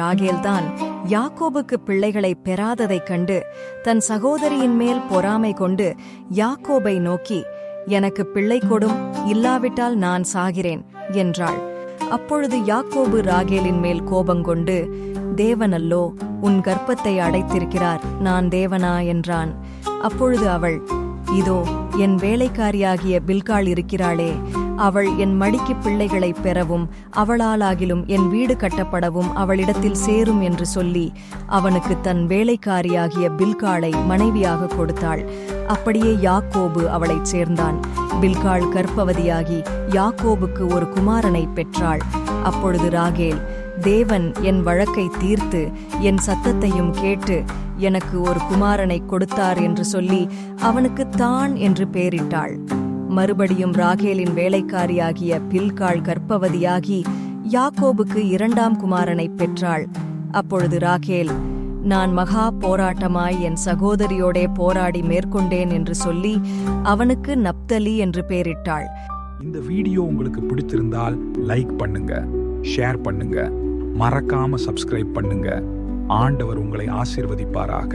ராகேல்தான் யாக்கோபுக்கு பிள்ளைகளை பெறாததைக் கண்டு தன் சகோதரியின் மேல் பொறாமை கொண்டு யாக்கோபை நோக்கி எனக்கு பிள்ளை கொடும் இல்லாவிட்டால் நான் சாகிறேன் என்றாள். அப்பொழுது யாக்கோபு ராகேலின் மேல் கோபங்கொண்டு தேவனல்லோ உன் கர்ப்பத்தை அடைத்திருக்கிறார் நான் தேவனா என்றான். அப்பொழுது அவள் இதோ என் வேலைக்காரியாகிய பில்காள் இருக்கிறாளே அவள் என் மடிக்கு பிள்ளைகளை பெறவும் அவளாலாகிலும் என் வீடு கட்டப்படவும் அவளிடத்தில் சேரும் என்று சொல்லி அவனுக்கு தன் வேலைக்காரியாகிய பில்காளை மனைவியாக கொடுத்தாள். அப்படியே யாக்கோபு அவளைச் சேர்ந்தான். பில்காள் கற்பவதியாகி யாக்கோபுக்கு ஒரு குமாரனை பெற்றாள். அப்பொழுது ராகேல் தேவன் என் வழக்கை தீர்த்து என் சத்தத்தையும் கேட்டு எனக்கு ஒரு குமாரனை கொடுத்தார் என்று சொல்லி அவனுக்கு தான் என்று பெயரிட்டாள் மறுபடியும் ராகேலின் வேலைக்காரியாகிய பில்காள் கர்ப்பவதியாகி யாக்கோபுக்கு இரண்டாம் குமாரனை பெற்றாள். அப்பொழுது ராகேல் நான் மகா போராட்டமாய் என் சகோதரியோடே போராடி மேற்கொண்டேன் என்று சொல்லி அவனுக்கு நப்தலி என்று பெயரிட்டாள். இந்த வீடியோ உங்களுக்கு பிடித்திருந்தால் லைக் பண்ணுங்க ஷேர் பண்ணுங்க மறக்காம சப்ஸ்கிரைப் பண்ணுங்க. ஆண்டவர் உங்களை ஆசீர்வதிப்பாராக.